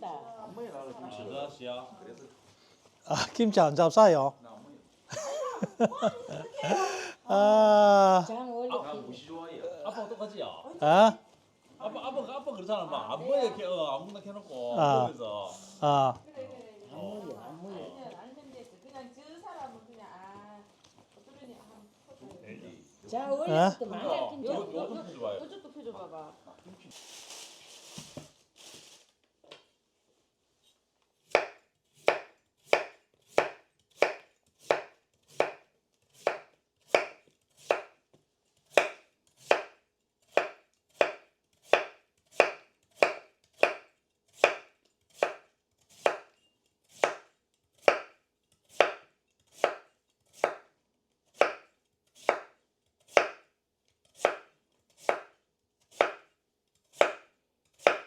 말린다. 아저씨야. 아, 김치 안 잡사요? 아, 장 원래 아, 무시 좋아해. 아빠 똑같지요. 아, 아빠 아빠 아빠 그렇잖아. 막안 보여 이렇게 어, 아무나 켜놓고 아. 보면서. 아, 안 물려 안 물려. 안 된댔어. 그냥 저 사람은 그냥 아 어쩌려니 한장 원래 어? 그 어, 김치. 요- 요것도 좋아요. 이쪽도 펴줘 봐봐.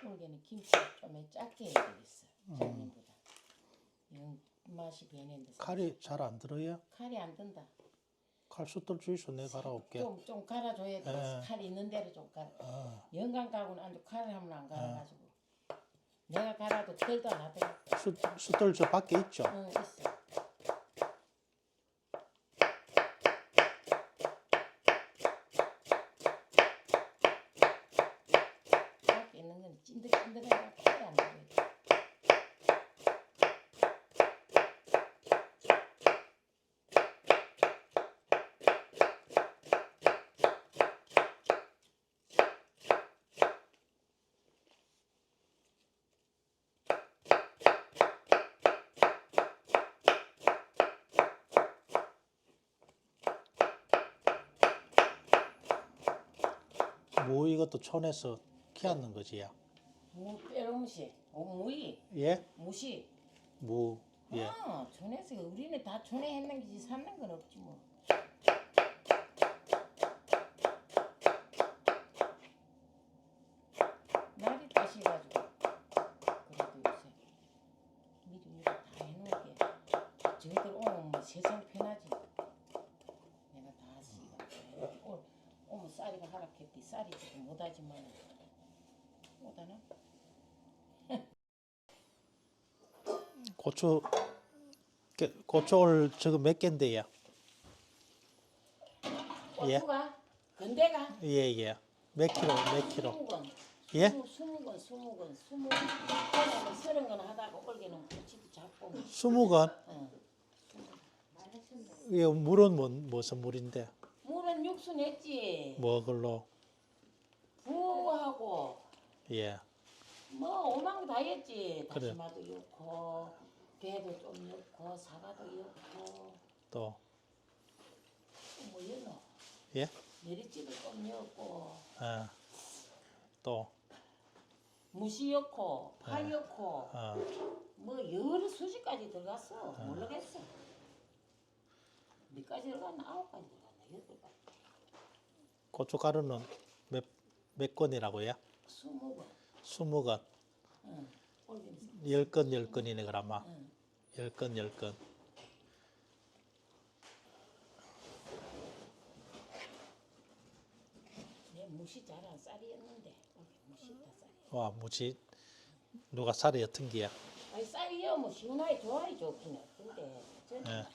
올게는 김치 좀 작게 해야 되겠어. 장님보다. 이건 맛이 변했는데. 칼이 잘 안 들어요? 칼이 안 든다. 칼 숫돌 주이소 내가 갈아올게. 좀 좀 갈아줘야 돼. 예. 칼 있는 대로 좀 갈아. 아, 영감 가고는 안주 칼을 하면 안 갈아가지고. 내가 갈아도 털도 안 하더라. 숫, 숫돌 저 밖에 있죠? 응 있어. 밖에 있는 건 찐득찐득하니까 칼이 안 들어요. 뭐 이것도 촌에서 키웠는 거지요? 무 빼롱무시, 어, 무이, 예? 무시. 무, 예. 아, 촌에서 우리는 다 촌에 했는 거지 삼는 건 없지 뭐. 날이 따시가지고 그래도 요새 미리 미리 다 해놓을게. 저희들 오면 뭐 세상 편하지. 내가 다 쓰가. 오, 오면 쌀이가 하락했디. 쌀이 지금 못하지만 못하나? 고추, 게- 고추 올 저거 몇 개인데요? 예? 고추가 건대가 예, 예. 몇 킬로, 몇 킬로? 스무 건, 예? 스무, 스무 건, 스무 건, 스무 건, 서른 건 하다가 올게는 고치도 잡고. 뭐. 스무 건? 응. 이 물은 뭐, 무슨 물인데? 물은 육수 냈지. 뭐 걸로? 부하고 예. 뭐 오만 거 다 했지. 그래. 다시마도 넣고 배도 좀 넣고 사과도 넣고 또, 뭐 넣어. 예? 메리찌도 좀 넣고 아, 또, 무시 넣고 파 네. 넣고 아, 뭐 여러 수지까지 들어갔어. 모르겠어. 몇 가지 들어갔나? 아홉 가지 들어갔나? 여덟 가지. 고춧가루는 몇, 몇 건이라고요? 스무 번. 스무 건. 응. 열 건, 열 건이네, 그라마. 응. 열 건, 열 건. 내 무시 잘한 쌀이었는데 무시 다 쌀이. 와, 무지, 누가 살이 옅은 게야? 아니 쌀이요 뭐 시원하게 좋아해 좋기는. 근데 저는 예.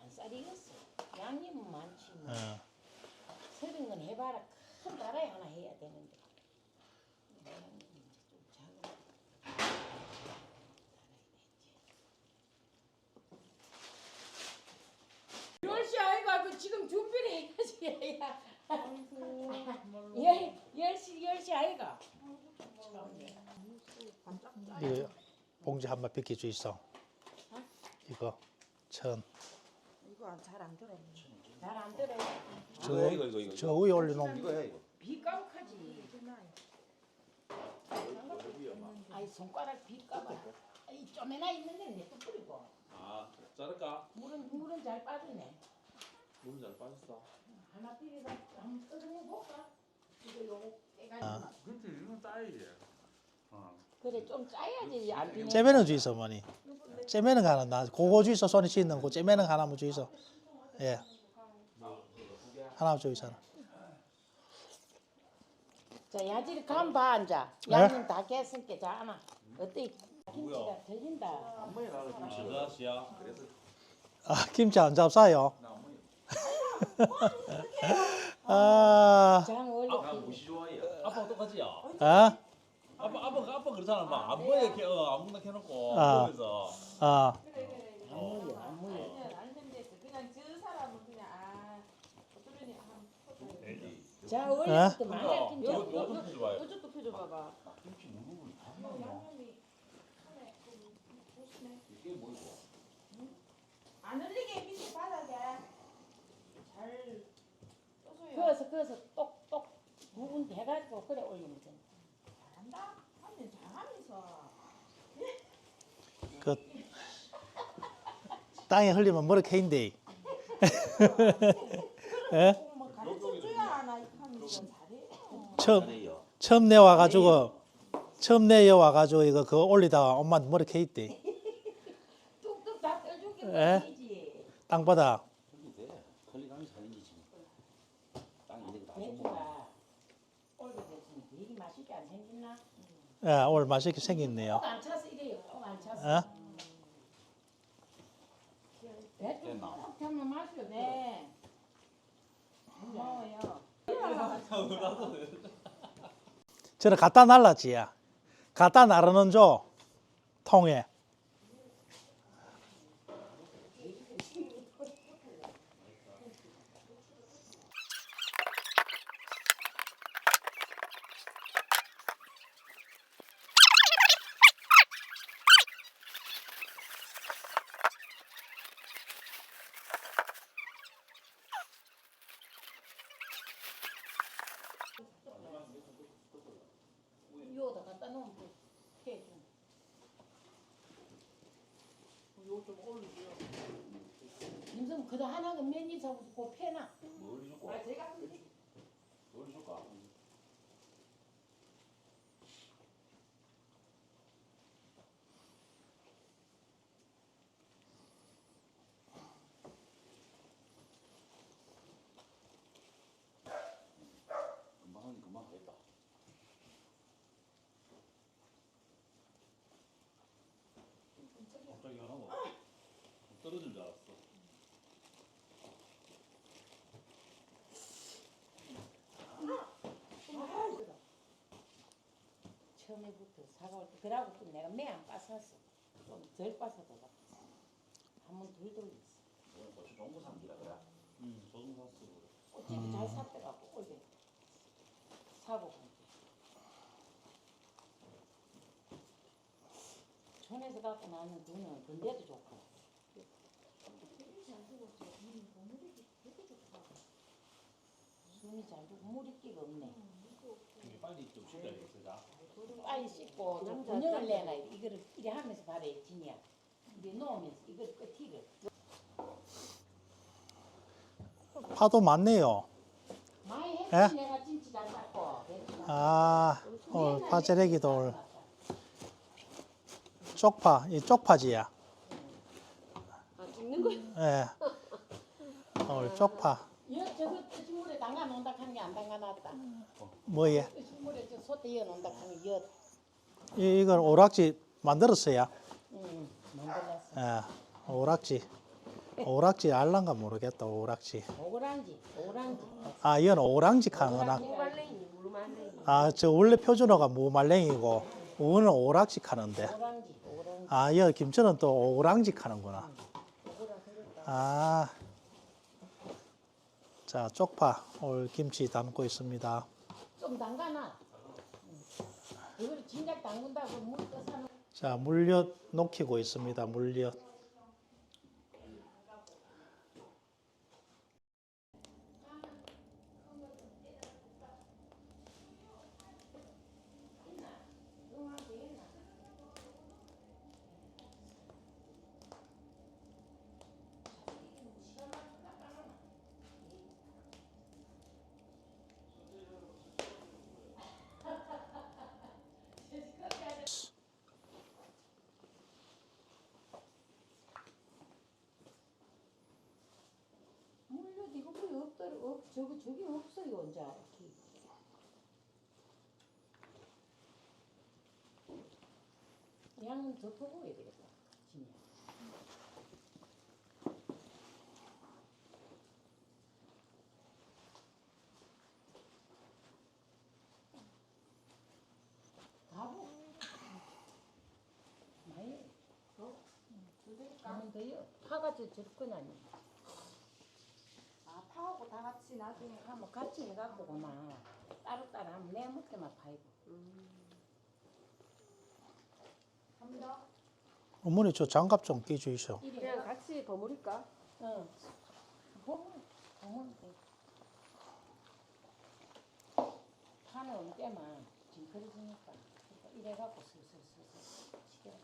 안 쌀이었어. 양념은 많지 뭐. 어, 서른 건 해봐라 큰 나라에 하나 해야 되는데. 양념이 이제 좀 작은. 열시 아이가 그 지금 준비를 해야지 야. 열 열시 열시 아이가. 이거 봉지 한 번 비켜주 있어. 이거, 천. 이거 잘 안 들어. 잘 안 들어. 저, 이거 이거 이거. 저 위에 올려놓으면 이거 해 이거. 비까먹하지. 아이 손가락 비까봐. 이 쪼매나 있는 데는 내또 뿌리고. 아 자를까? 물은 물은 잘 빠지네. 물은 잘 빠졌어. 하나 비리다 한번 뜯어 볼까? 이거 요거 깨가지고. 아. 그렇지 이건 따야지. 어. 그래 좀 짜야지 안 비네. 째매는 주이소, 어머니. 째매는 하나, 나, 그거 주이소, 손에 씻는 거. 째매는 하나만 주이소. 예. 하나만 주이소. 자 야지리 간봐 앉아. 네? 양념 다 깼으니까 자 하나. 어때? 김치가 들린다. 아 김치 안 잡사요. 아, 장 올려. 아빠가 똑같지야. 아, 아빠 아빠가 아빠 그러잖아. 막안 보여 이렇게 어 아무나 아. 그래서 아, 안 모여 안 모여. 아니야 안 된댔어 그냥 저 사람은 그냥 아 어쩌려니 한번 퍼줘야 자 아? 마늘 김치. 요 펴줘 봐봐 김치 무릎을 다 양념이 손에 좀 조심해 안 흘리게 밑에 바닥에 잘 떠줘요 그어서 그어서 똑똑 부분 대가지고 그래 올리면 돼. 잘한다 하면 잘하면서 그 땅에 흘리면 머리 캐인데. 예? 뭐 가르쳐줘야 하나 이렇게 하면서 잘해요 처음 처음 내 와가지고 처음 내 와가지고 이거 그거 올리다가 엄마한테 머리 캐 있대. 뚝뚝 다 떠주게 에? 보이지. 땅바닥. 배추가 되게 맛있게 안 생겼나? 예, 오늘 맛있게 생겼네요. 꼭안 차서 이래요. 꼭안 차서. 어? 배추 꼭 하면 맛이 없어. 네 고마워요 저를 갖다 날랐지야. 갖다 나르는 줘 통에. 요다 갖다 놓으면 돼. 해 좀. 임성 그다 하나가 맨입 잡고 그 패나. 아 제가 금방 하긴 금방 하겠다. 갑자기 하나가 떨어진 줄 알았어. 처음에부터 사과할 때 그러고 또 내가 매 안 빠졌어. 좀덜 빠져도 한번 덜 돌렸어. 오늘 고추 좋은 거 삼기라 그래. 응, 소금 샀어. 어차피 잘 샀더라고 올해 사고 간 게. 촌에서 갖고 나는 그는 근데도 좋고 순이 잘 주고 물이 끼가 없네 이게 빨리 좀 씻어야겠어, 자. 빨리 씻고 좀 분영을 내놔 이거를 이래 하면서 바래 진이야 이래 놓으면서 이걸 끝이를 파도 많네요. 많이 했지 에? 내가 진짜 잘 닦고. 아, 오늘 파재래기도 오늘 쪽파, 이 쪽파지야. 아, 찍는 거야? 예. 오늘 쪽파. 담가 놓는다 하는 게안 담가 놨다 뭐예? 뜨신물에 저 솥에 이어 놓는다 하는 게 여. 이, 이걸 오락지 만들었어요. 응 만들었어 예. 오락지. 오락지 알란가 모르겠다. 오락지. 오랑지 오랑지 아, 이건 오랑지 카는구나. 무말랭이, 무말랭이. 아, 저 원래 표준어가 무말랭이고 우는 오락지 카는데. 오랑지 오랑지 아, 여 김치는 또 오랑지 카는구나. 아. 자, 쪽파 오늘 김치 담고 있습니다. 좀 담가놔 이걸 진작 담근다고 물 떠서 자, 물엿 녹이고 있습니다. 물엿. 없, 저기, 저기 없어요, 이제. 이렇게. 양은 더 퍼고야 되겠다, 진이야. 가보. 많이. 더? 응. 두개 가면 돼요. 파가 저건 아니야. 같이 나중에 한번 같이 해갖고 그만 따로 따로 한번 내 먹게만 파이고. 한 더. 어머니 저 장갑 좀 끼주이소. 이리 그냥 와. 같이 버무릴까? 응. 보면 돼. 파는 올 때만 징그러지니까 이래갖고 슬슬슬슬 시켜라.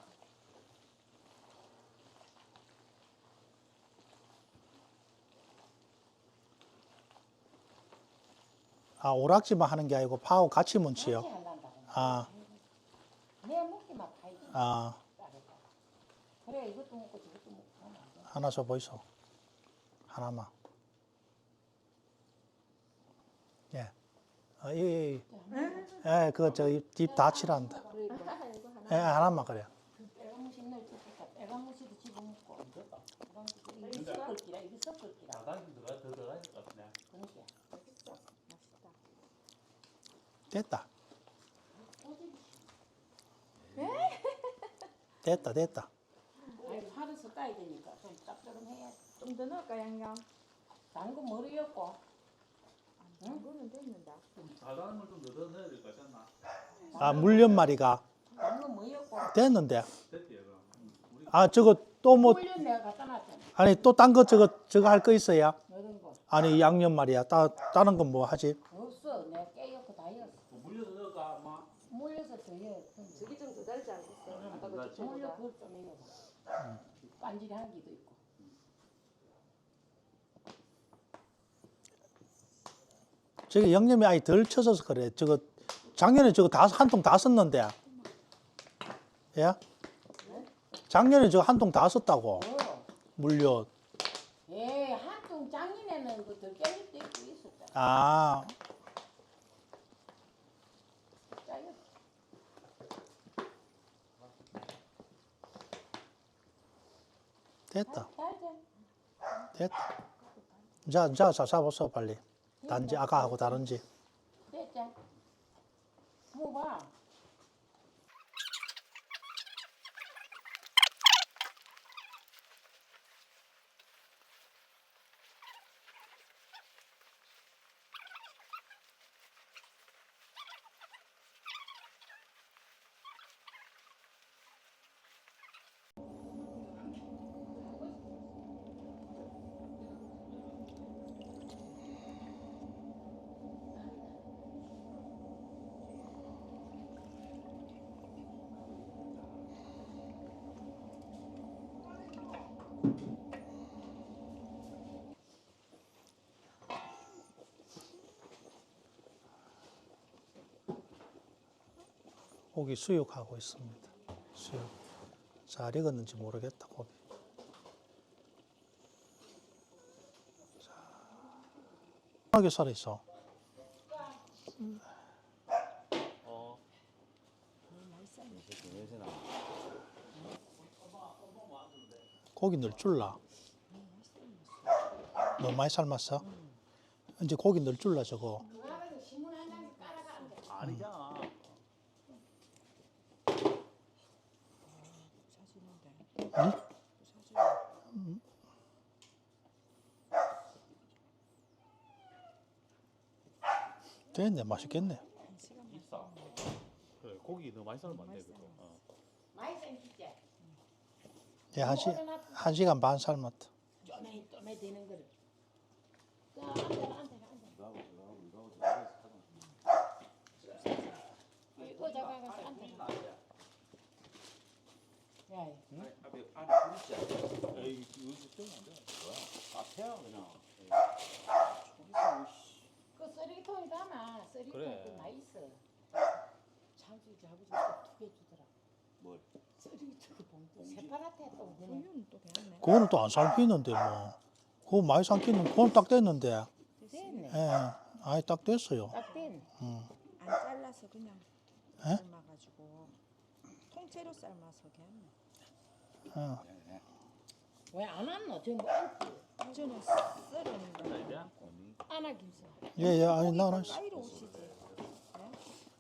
아 오락지만 하는 게 아니고 파하고 같이. 한단다고. 아. 아 따로따로. 그래 이것도 먹고 저것도 먹고 하면 안 돼. 하나 줘 보이소. 하나만. 예. 아, 예, 예. 예, 그거 저입 다 칠한다. 이거 하나. 예, 하나만 그래. 빨간무시 넣을 때니까 빨간 됐다. 됐다, 됐다. 아니 팔에서 따야 되니까 좀 짭조름해야 좀 더 넣을까 양념? 당근 머리였고 당근은 됐는다. 다단한 걸좀 넣어 넣어야 될 것 같지 않나? 아, 물련말이가 당근 뭐였고 됐는데. 됐대요 그럼. 음, 우리 아, 저거 또 뭐, 물엿 내가 갖다 놨잖아 아니, 또 딴 거 저거, 저거 할 거 있어야? 이런 거 아니, 양념 말이야. 따, 다른 건 뭐 하지? 없어 내가 깨였고 다 였어 뭐 물려서 넣을까 아마. 물려서 더여 저기 좀 더 달지 않겠어? 그 주체보다. 그걸 좀 해봐 빤질한 기도 있고 저게 양념이 아예 덜 쳐져서 그래. 저거, 작년에 저거 다, 한 통 다 썼는데. 예? 작년에 저거 한 통 다 썼다고. 어. 물엿. 예, 한통 작년에는 그덜 깰때 있고 있었잖아 아, 됐다. 됐다. 자, 자, 자, 잡았어, 빨리. 단지 아까 하고 다른지. 됐자 뭐봐 고기 수육하고 있습니다. 수육. 잘 익었는지 모르겠다, 고기. 자, 하게 살아 있어. 어. 고기 넣을 줄라. 너무 많이 삶았어? 이제 고기 넣을 줄라 저거. 아니잖아. 됐네, 맛있겠네. 있어. 그래 고기 너무 많이 돼. 그거. 어. 많이 생기지 예, 한, 시, 한 시간 반 삶았다. 쪼매 쪼매 되는 거를 자 앉아라 앉아라 앉아라 이거 잡아가서 앉아라 야앞에 안에 부르지 에이 이거 좀 안 돼. 뭐야? 앞에야 그냥. 그 쓰레기통에 담아 쓰레기통 그래. 그나 있어 자주 아버지 두개 주더라 뭘? 쓰레기통 그 또 그거는 또 안 삶히는데 뭐. 그거 많이 삶기는 그건 딱 됐는데. 됐네 예, 아예 딱 됐어요. 딱 됐네 음. 안 잘라서 그냥 에? 삶아가지고 통째로 삶아서 그냥. 어. 왜안 왔노? 안지 저는 썰은 거. 안 하기서. 예, 예, 아니 나는 까이로 오시지.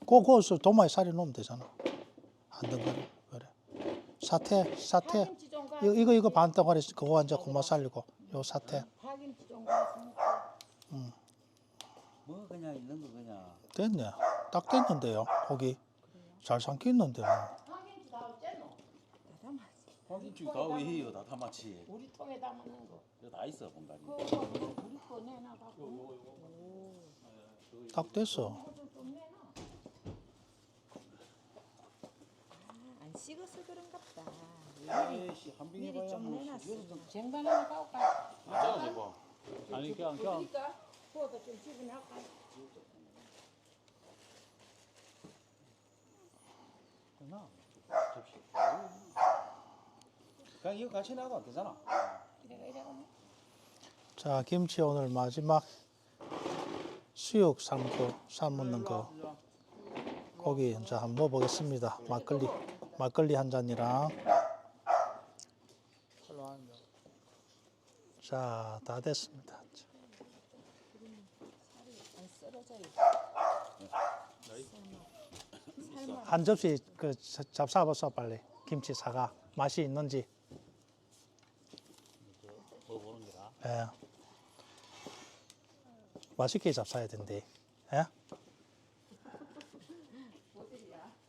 그 거기서 도마에 살이 놓으면 되잖아. 안 그래. 사태, 사태. 이거 이거 이거 반 덩어리 그거 이제 고마 살리고 요 사태 가서 뭐 그냥 있는 거 그냥. 됐네. 딱 됐는데요. 고기 잘 삼켰는데. 다? 파김치 다왜 해요? 다 담았지. 우리 통에 담는 거. 이거 다 있어 공간이. 그거 우리 거 내놔가고. 딱 됐어. 좀 내놔. 안 식어서 그런갑다. 에이씨 한빙 미리 해봐야 좀 뭐. 내놨어. 이거 좀 자 김치 오늘 마지막 수육 삶고 삶는 거 고기 이제 한번 먹어보겠습니다. 막걸리 막걸리 한 잔이랑 자 다 됐습니다. 한 접시 그 잡사버서 빨리 김치 사가 맛이 있는지. 예. 맛있게 잡사야 된대. 예?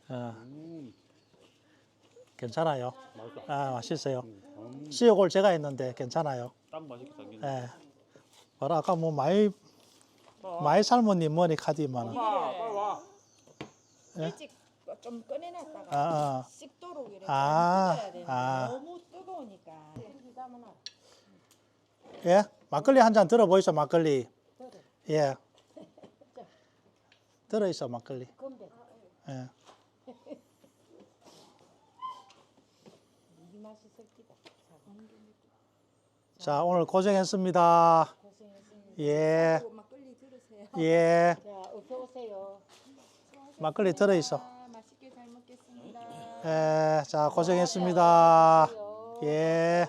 어, 음. 괜찮아요. 아, 맛있어요. 음. 수육을 제가 했는데 괜찮아요. 딱 맛있게 생긴. 예. 뭐라 아까 뭐 많이 많이 삶은니 뭐니 카디만. 와, 빨리 와. 예? 일찍 좀 꺼내놨다가 아, 아. 식도록 이렇게 아, 뜯어야 되는데 아. 너무 뜨거우니까. 예? 막걸리 한 잔 들어 보이소 막걸리. 예. 들어 있어 막걸리. 예. 이 맛이 섞이다. 자 오늘 고생했습니다. 고생했습니다. 예. 또 막걸리 들으세요. 예. 자, 어서 오세요. 막걸리 들어 있어. 아, 맛있게 잘 먹겠습니다. 예. 자 고생했습니다. 예.